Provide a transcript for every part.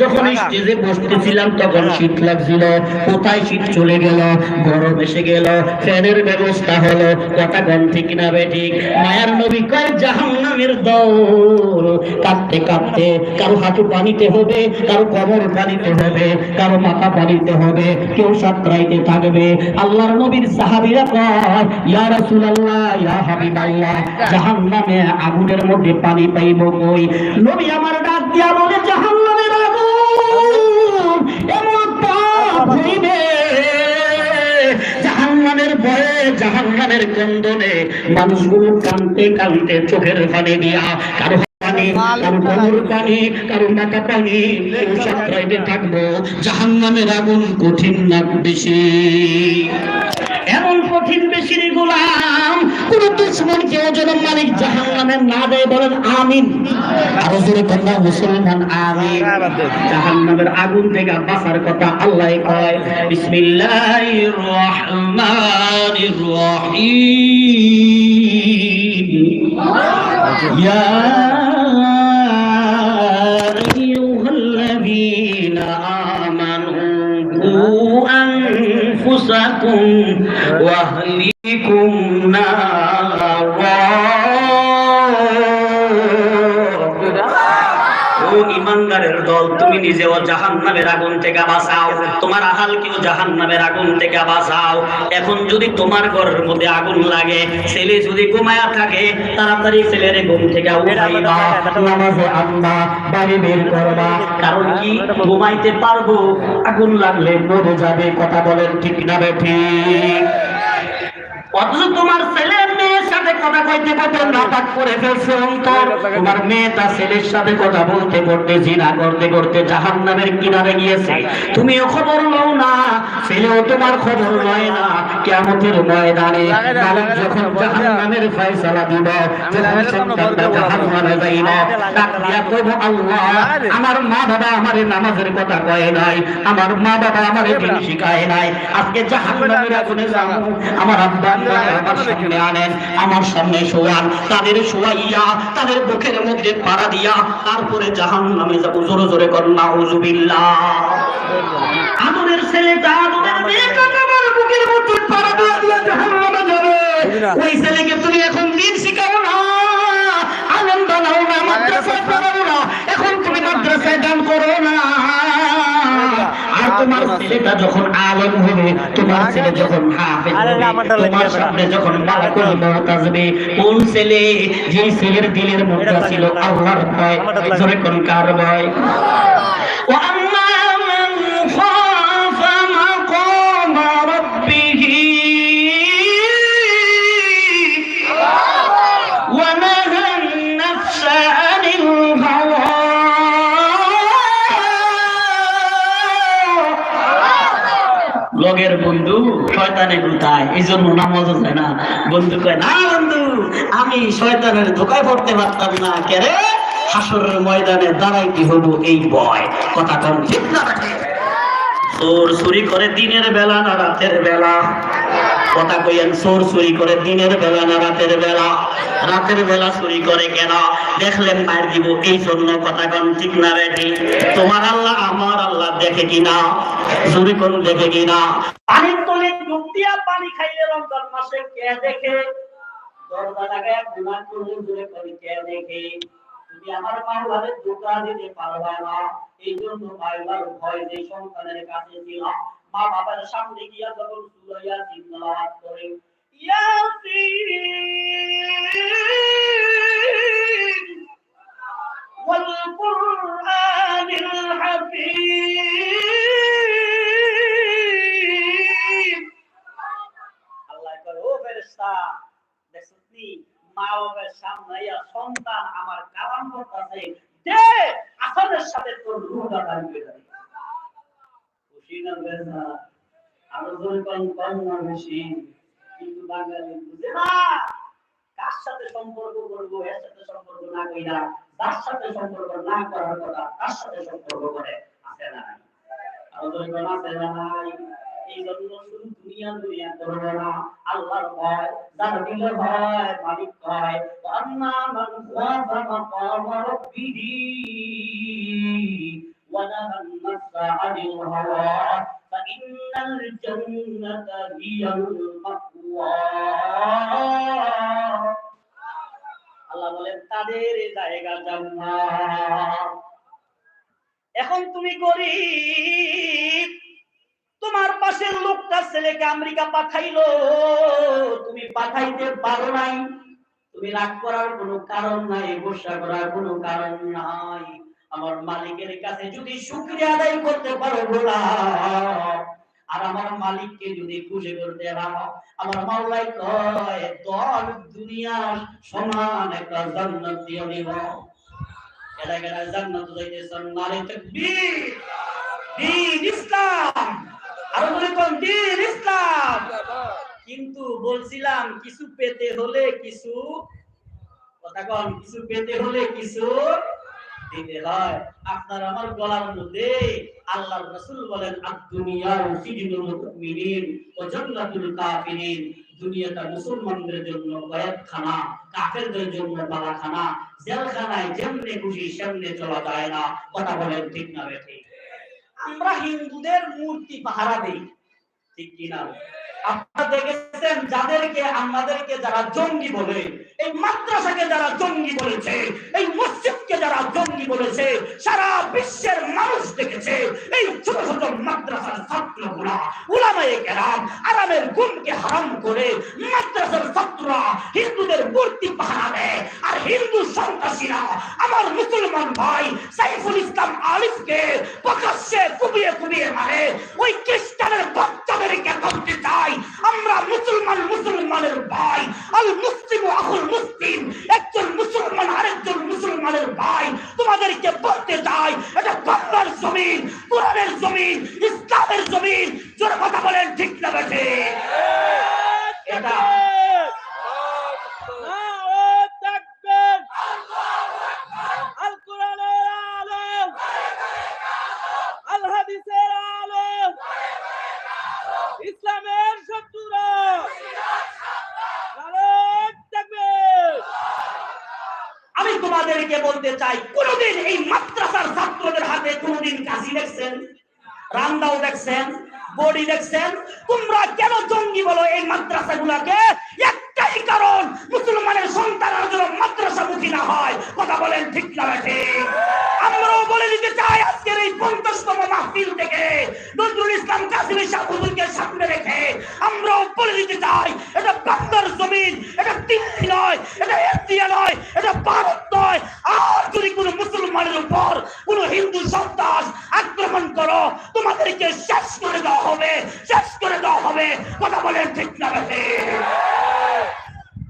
যখন স্টেজে বসতেছিলাম তখন শীত লাগছিল। কোথায় শীত চলে গেল? গরম এসে গেল। ফ্যানের ব্যবস্থা হলো। কথা গন ঠিক না বেঠিক মায়ার নবী কয় জাহান্নামের দৌড় কাঁদতে কাঁদতে কারও হাঁটু পানিতে হবে কারও কমর পানিতে হবে কারও মাথা পানিতে হবে কেউ সাঁতরাইতে থাকবে। আল্লাহর নবীর সাহাবীরা কয় ইয়া রাসূলুল্লাহ ইয়া হাবিবাল্লাহ জাহান্নামে আগুনের মধ্যে পানি পাইব কই? নবী আমার ডাক দিয়া বলে জাহান্নামের তাপ জাহান্নামের ভয়ে জাহান্নামের কন্দনে মানুষগুলো কানতে কানতে চোখের পানি দিয়া কারও পানি কারও কোমর পানি কারও মাথা পানি কেউ সাঁতরাইতে থাকব জাহান্নামের আগুন কঠিন না বেশি। এমন কঠিন বেশি গোলাম কোন দুশ্মন কেউ যেন মালিক জাহান নামে না দেয় বলেন আমিন। আরও জোরে কন্যা মুসলমান আমিন। জাহান নামের আগুন থেকে বাঁচার কথা আল্লাহ কয়। বিসমিল্লাহির রহমানির রহিম। ইয়া ইমানদারের দল, তুমি নিজেও জাহান্নামের আগুন থেকে বাঁচাও। তোমার আহালকেও জাহান্নামের আগুন থেকে বাঁচাও। এখন যদি তোমার ঘরের মধ্যে আগুন লাগে, ছেলে যদি ঘুমায়া থাকে, তাড়াতাড়ি ছেলের ঘুম থেকে ঘুমাইতে পারব, আগুন লাগলে মরে যাবে, কথা বলেন ঠিক না বে ঠিক। অথচ তোমার ছেলে মেয়ের সাথে কথা কইতে কইতে নাপাক করে ফেলছে অন্তর তোমার মেয়েটা ছেলের সাথে কথা বলতে বলতে জিনা করতে করতে জাহান্নামের কিনারে গিয়েছে তুমিও খবর লও না ছেলেও তোমার খবর লয় না কিয়ামতের ময়দানে মালিক যখন জাহান্নামের ফয়সালা দিব যখন সন্তানটা জাহান্নামে যাইব ডাক দিয়া কইব আল্লাহ আমার মা বাবা আমারে নামাজের কথা কয় নাই আমার মা বাবা আমারে দিন শিখায় নাই আজকে জাহান্নামের আগুনে যাব আমার আব্বা আমার সামনে আনেন আমার সামনে শোয়ান তাদের শোয়াইয়া তাদের বুকের মধ্যে পাড়া দিয়া তারপরে জাহান্নামে যাব। জোরে জোরে আদরের ছেলেটা আদরের মেয়েটা আমার বুকের মধ্যে পাড়া দিয়া দিয়া জাহান্নামে যাবে। ওই ছেলেকে তুমি এখন দিন শিখাও না আনন্দ নাও না মাদ্রাসায় পড়াও না এখন তুমি মাদ্রাসায় দান করো না। তোমার ছেলেটা যখন আলম হবে তোমার ছেলে যখন তোমার সামনে যখন মালাকুল মউত আসবে কোন ছেলে যে ছেলের দিলের মধ্যে ছিল আল্লাহর ভয় জোরে কোন কার ভয়? ও আগের বন্ধু শয়তানে গুতায় এই জন্য নামাজ যায় না। বন্ধু কয়, না বন্ধু, আমি শয়তানের ধোকায় পড়তে পারতাম না। কেরে হাসরের ময়দানে দাঁড়াইতে হলো এই বয় কথা কম ঠিক না চোর চুরি করে দিনের বেলা না রাতের বেলা? কথা কইয়েন, চোর চুরি করে দিনের বেলা না রাতের বেলা? রাতের বেলা চুরি করে কেন? দেখলেন মার দিব, এই জন্য কথা কন, ঠিক না বেটি তোমার আল্লাহ আমার আল্লাহ দেখে কিনা চুরি কোন দেখে কিনা পানির তলে ডুব দিয়া পানি খাইলে রমজান মাসে কে দেখে? দরজা লাগায় গুনাহ করলে জোরে করে কে দেখে? তুমি আমার মাওলারে ধোকা দিতে পারবা না। এই জন্য মাওলার ভয় যে সন্তানের কাছে ছিল মা বাবার সামনে গিয়া যখন সূরা ইয়াসিন তেলাওয়াত করে ইয়াসিন ওয়াল কুরআনিল হাকীম আল্লাহ কয়, ও ফেরেশতা দেখছনি মা বাবার সামনে সন্তান আমার কালাম করতেছে যে আসলের সাথে তোর রূহটা দাঁড়িয়ে যাবে কোন না খুশি কিন্তু বাঙালি বুঝে না। কার সাথে সম্পর্ক করব, এর সাথে সম্পর্ক না কইরা তার সাথে সম্পর্ক না করার কথা, তার সাথে সম্পর্ক করে আছে না আর বলবেন আছে না নাই। এই জন্য শুধু দুনিয়া দুনিয়া করব না। আল্লাহর ভয়, যার দিলে ভয়, মালিক ভয়। আন্না মান খাফা মাকাম রাব্বিহি ওয়া নাহান নাফসা আনিল হাওয়া। فإن الجنة هي المأوى আল্লাহ বলেন তাদের জায়গা জান্নাত এখন তুমি গরিব তোমার পাশের লোকটা ছেলেকে আমেরিকা পাঠাইলো তুমি পাঠাইতে পারো নাই তুমি রাগ করার কোনো কারণ নাই গোসা করার কোনো কারণ নাই আমার মালিকের কাছে যদি শুকরিয়া আদায় করতে পারো বলা আর আমার মালিককে যদি খুশি করতে পারো, আমার মাওলাই কয়, দল, দুনিয়া, সমান একটা জান্নাত দিয়ে নিব এটা কেন জান্নাত নারে তাকবীর। ইসলাম। আর বলে কোন ইসলাম। কিন্তু বলছিলাম, কিছু পেতে হলে কিছু, কথা কন, কিছু পেতে হলে কিছু হয় আপনার আমার গলার মধ্যে আল্লাহর রাসূল বলেন আদ-দুনিয়া সিজনুল মুমিনিন জান্নাতুল কাফিরিন। দুনিয়াটা মুসলমানদের জন্য কয়েকখানা, কাফেরদের জন্য বালাখানা জেলখানায় যেমনে খুশি সেমনে চলা যায় না। কথা বলেন ঠিক না আমরা হিন্দুদের মূর্তি পাহারা দেই। ঠিক কিনা আপনারা দেখেছেন যাদেরকে আমাদেরকে যারা জঙ্গি বলে, এই মাদ্রাসাকে যারা জঙ্গি বলেছে, এই মসজিদকে যারা জঙ্গি বলেছে, সারা বিশ্বের মানুষ দেখেছে, এই ছোট ছোট মাদ্রাসার ছাত্রগুলা, উলামায়ে কেরাম, আরামের গুমকে হারাম করে মাদ্রাসার ছাত্ররা হিন্দুদের মূর্তি পাহারা দেয়। আর হিন্দু সন্ত্রাসীরা, আমার মুসলমান ভাই সাইফুল ইসলাম আলিফকে প্রকাশ্যে কুবিয়ে কুবিয়ে মারে। ওই খ্রিস্টানের বাচ্চাদেরকে বলতে চাই আমরা মুসলমান মুসলমানের ভাই আল মুসলিম আহুল মুসলিম একজন মুসলমান আরেকজন মুসলমানের ভাই তোমাদেরকে বলতে চাই এটা বাংলার জমিন কোরআনের জমিন ইসলামের জমিন জোরে কথা বলেন ঠিক না বেঠে এটা আল কোরআনের আলম আল হাদিসের আলম ইসলামের শত্রুরা নারায়ণ তাকবীর আমি তোমাদেরকে বলতে চাই, কোনদিন এই মাদ্রাসার ছাত্রদের হাতে কোনদিন কাশি দেখছেন? রান্দাও দেখছেন? বডি দেখছেন? তোমরা কেন জঙ্গি বলো এই মাদ্রাসা গুলাকে একটাই কারণ, মুসলমানের সন্তানরা যেন মাদ্রাসামুখী না হয়। কথা বলেন ঠিক না বেঠে আমরাও বলে দিতে চাই আজকের এই পঞ্চাশতম মাহফিল থেকে নজরুল ইসলাম কাসিমি শাহ সামনে রেখে আমরাও বলে দিতে চাই, এটা বাংলার জমিন, এটা দিল্লি নয়, এটা ইন্ডিয়া নয় এটা ভারত নয়। আর যদি কোনো মুসলমানের উপর কোনো হিন্দু সন্ত্রাস আক্রমণ করো, তোমাদেরকে শেষ করে দেওয়া হবে, শেষ করে দেওয়া হবে। কথা বলেন ঠিক না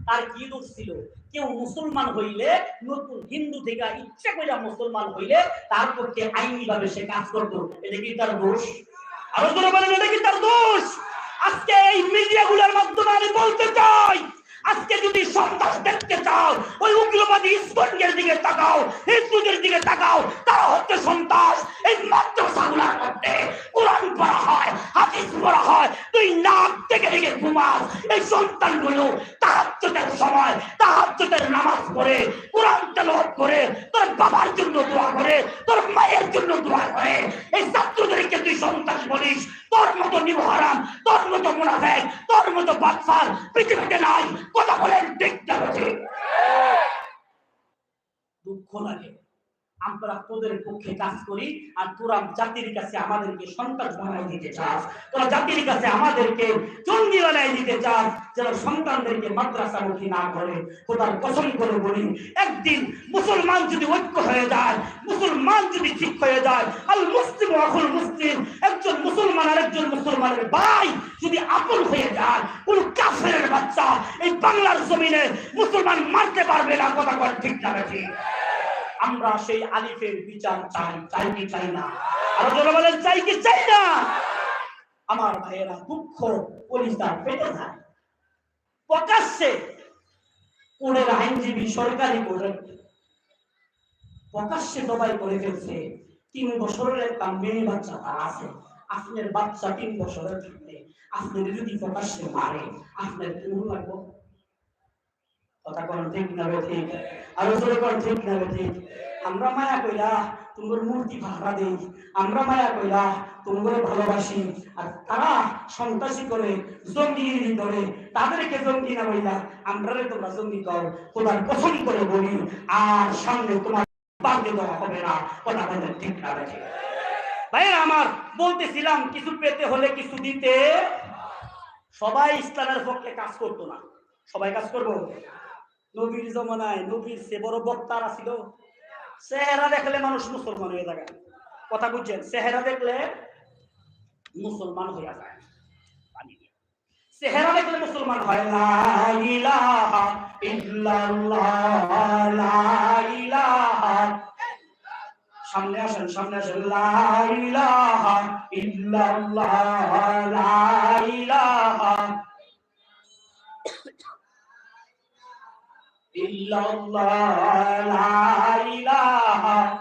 তার কি দোষ ছিল? কেউ মুসলমান হইলে, নতুন হিন্দু থেকে ইচ্ছা করে মুসলমান হইলে, তার পক্ষে আইনি ভাবে সে কাজ করতো। এটা কি তার দোষ? আরও জোরে বলেন, এটা কি তার দোষ? আজকে এই মিডিয়া গুলোর মাধ্যমে আমি বলতে চাই আজকে যদি সন্ত্রাস দেখতে চাও, ওই উগ্রবাদী ইস্কনের দিকে তাকাও, হিন্দুদের দিকে তাকাও, তারা হচ্ছে সন্ত্রাস এই মাদ্রাসাগুলোর মধ্যে কোরআন পড়া হয়, হাদিস পড়া হয় তুই নাক রেখে ঘুমাস এই সন্তানগুলো তাহাজ্জুদের সময়, তাহাজ্জুদের নামাজ পড়ে, কোরআন তেলাওয়াত করে, তোর বাবার জন্য দোয়া করে, তোর মায়ের জন্য দোয়া করে এই ছাত্রদেরকে তুই সন্তান বলিস, তোর মতো নিবহারাম তোর মতো মুনাফেক, তোর মতো বাদশার পৃথিবীতে নাই, কথা বলেন না ঠিক? দুঃখ লাগে আমরা তোদের পক্ষে কাজ করি আর তোরা জাতির কাছে আমাদেরকে সন্তান বানাই দিতে চাস। তোরা জাতির কাছে আমাদেরকে জঙ্গি বানাই দিতে চাস যেন সন্তানদেরকে মাদ্রাসামুখী না করে। খোদার কসম করে বলি, একদিন মুসলমান যদি ঐক্য হয়ে যায়, মুসলমান যদি ঠিক হয়ে যায়, আল মুসলিম আকুল মুসলিম, একজন মুসলমান আর একজন মুসলমানের ভাই যদি আপন হয়ে যায়, কোন কাফের বাচ্চা এই বাংলার জমিনে মুসলমান মারতে পারবে না, কথা বলে ঠিক না ঠিক আমরা সেই আলিফের বিচার চাই চাই কি চাই না। আরও জোরে বলেন চাই কি চাই না। আমার ভাইয়েরা দুঃখ পরিষ্কার পেটে যায়। প্রকাশ্যে কোর্টের আইনজীবী সরকারি কোর্টের প্রকাশ্যে দবাই করে ফেলছে। তিন বছরের একটা মেয়ে বাচ্চা তার আছে। আপনার বাচ্চা তিন বছরের থাকতে আপনার যদি প্রকাশ্যে মারে, আপনার লাগবো? কথা কোন ঠিক না ঠিক? আর জোরে কোন ঠিক না ঠিক? আমরা মায়া কইরা তোমার মূর্তি ভাড়া দেই। আমরা মায়া কইরা তোমার ভালোবাসি। আর তারা সন্ত্রাসী করে জঙ্গি করে তাদেরকে জঙ্গি না বইলা আমরা তোমরা জঙ্গি কর। তোমার কসম করে বলি, আর সামনে তোমার বাড়তে দেওয়া হবে না। কথা বলতে ঠিক না ঠিক? ভাই আমার বলতেছিলাম, কিছু পেতে হলে কিছু দিতে। সবাই ইসলামের পক্ষে কাজ করতো না। সবাই কাজ করব? নবীর জমানায় নবীর সে বড় বক্তারা ছিল চেহারা দেখলে মানুষ মুসলমান হয়ে যায় কথা বুঝছেন? চেহারা দেখলে মুসলমান হয়ে যায়। দেখলে মুসলমান হয় লা সামনে আসেন সামনে আসেন। লা ইল্লাল্লাহ লা ইলাহা